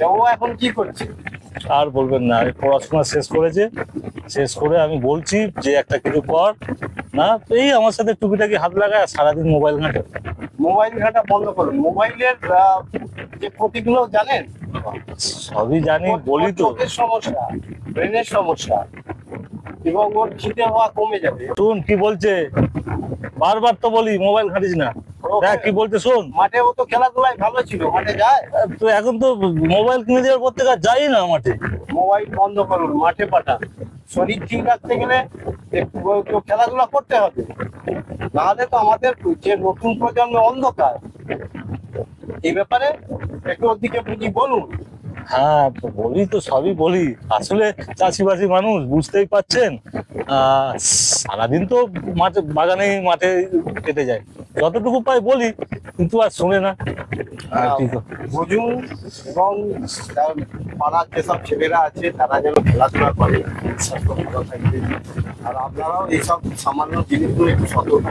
আচ্ছা ও এখন কি করছে? আর বলবেন না এই পড়াশোনা শেষ করেছে শেষ করে আমি বলছি যে একটা কিছু কর না এই আমার সাথে টুকিটাকি হাত লাগায় আর সারাদিন মোবাইল ঘাঁটে। মোবাইল ঘাটা বন্ধ করুন। মোবাইলের যে ক্ষতিগুলো জানেন? সবই জানি বলি তো। সমস্যা ব্রেনের সমস্যা এবং ওর খিদে হওয়া কমে যাবে। শুন কি বলছে? বারবার তো বলি মোবাইল ঘাঁটিস না। দেখ কি বলছে শোন। মাঠে ও তো খেলাধুলায় ভালো ছিল। মাঠে যায়? তো এখন তো মোবাইল কিনে দেওয়ার পর থেকে যাই না মাঠে। মোবাইল বন্ধ করুন মাঠে পাঠান। শরীর ঠিক রাখতে গেলে একটু খেলাধুলা করতে হবে। নাহলে তো আমাদের যে নতুন প্রজন্ম অন্ধকার এই ব্যাপারে একটু ওর দিকে বুঝি বলুন। হ্যাঁ বলি তো সবই বলি। আসলে চাষিবাসী মানুষ, বুঝতেই পাচ্ছেন সারাদিন তো মাঠে বাগানে মাঠে কেটে যায়। যতটুকু পাই বলি, কিন্তু আর শোনে না। বুঝুন এবং পাড়ার যেসব ছেলেরা আছে, তারা যেন খেলাধুলা করে। আর আপনারাও এইসব সামান্য জিনিসগুলো একটু সতর্ক